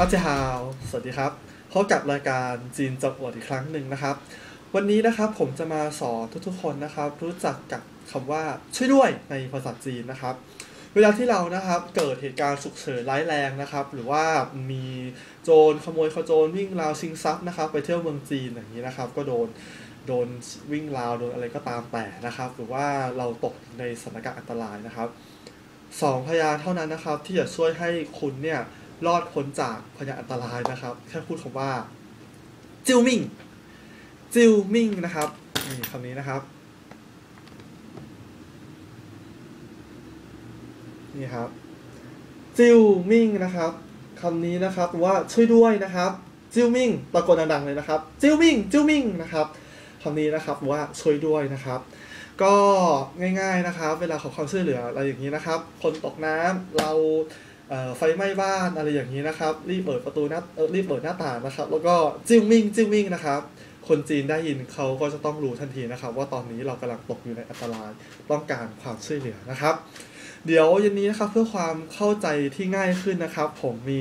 อาจารย์สวัสดีครับ พบกับรายการจีนจับอวดอีกครั้งหนึ่งนะครับ วันนี้นะครับผมจะมาสอนทุกๆคนนะครับ รู้จักกับคำว่าช่วยด้วยในภาษาจีนนะครับ เวลาที่เรานะครับเกิดเหตุการณ์ฉุกเฉินร้ายแรงนะครับ หรือว่ามีโจรขโมยขโจรวิ่งราวชิงทรัพย์นะครับ ไปเที่ยวเมืองจีนอย่างนี้นะครับ ก็โดนโดนวิ่งราวโดนอะไรก็ตามแต่นะครับ หรือว่าเราตกในสถานการณ์อันตรายนะครับสองพยานเท่านั้นนะครับ ที่จะช่วยให้คุณเนี่ย รอดพ้นจากพยานอันตรายนะครับ แค่พูดคำว่า จิวมิง จิวมิงนะครับนี่คำนี้นะครับ นี่ครับ จิวมิงนะครับคำนี้นะครับว่าช่วยด้วยนะครับ จิวมิงตะโกนดังๆเลยนะครับ จิวมิง จิวมิงนะครับคำนี้นะครับว่าช่วยด้วยนะครับ ก็ง่าย ๆนะครับ เวลาขอความช่วยเหลืออะไรอย่างนี้นะครับ คนตกน้ำเรา ไฟไหม้บ้านอะไรอย่างนี้นะครับ รีบเปิดประตูหน้ารีบเปิดหน้าต่างนะครับ แล้วก็จิ้วมิงจิ้วมิงนะครับ คนจีนได้ยินเขาก็จะต้องรู้ทันทีนะครับ ว่าตอนนี้เรากำลังตกอยู่ในอันตรายต้องการความช่วยเหลือนะครับ เดี๋ยวเย็นนี้นะครับเพื่อความเข้าใจที่ง่ายขึ้นนะครับ ผมมี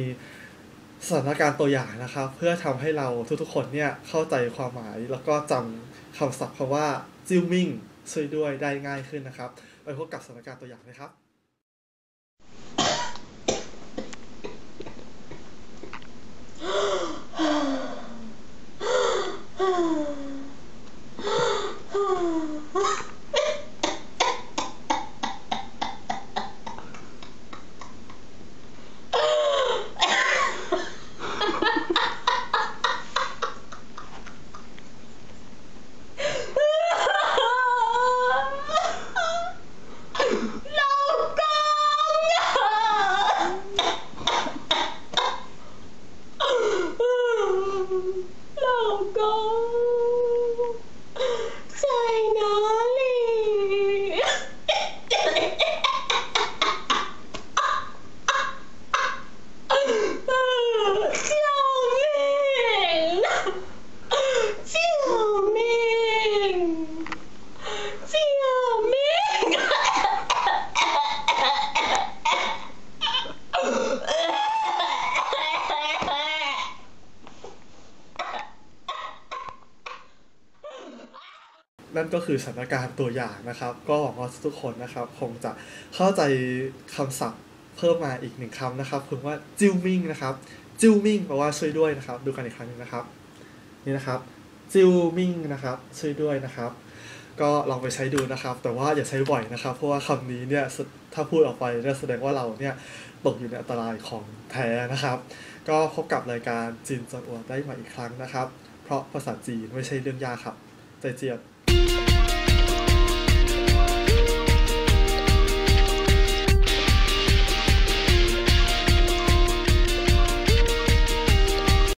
สถานการณ์ตัวอย่างนะครับ เพื่อทำให้เราทุกๆคนเนี่ยเข้าใจความหมายแล้วก็จำคำศัพท์คำว่าจิ้วมิงช่วยด้วยได้ง่ายขึ้นนะครับไปพบกับสถานการณ์ตัวอย่างนะครับ นั่นก็คือสถานการณ์ตัวอย่างนะครับ ก็หวังว่าทุกคนนะครับ คงจะเข้าใจคำศัพท์เพิ่มมาอีกหนึ่งคำนะครับคือว่าจิวมิงนะครับจิวมิงแปลว่าช่วยด้วยนะครับ ดูกันอีกครั้งหนึงนะครับนี่นะครับจิวมิงนะครับช่วยด้วยนะครับ ก็ลองไปใช้ดูนะครับ แต่ว่าอย่าใช้บ่อยนะครับ เพราะว่าคำนี้เนี่ยถ้าพูดออกไปเนี่ยแสดงว่าเราเนี่ยตกอยู่ในอันตรายของแท้นะครับ ก็พบกับรายการจีนจนอวดได้ใหม่อีกครั้งนะครับ เพราะภาษาจีนไม่ใช่เรื่องยากครับใจเจียบ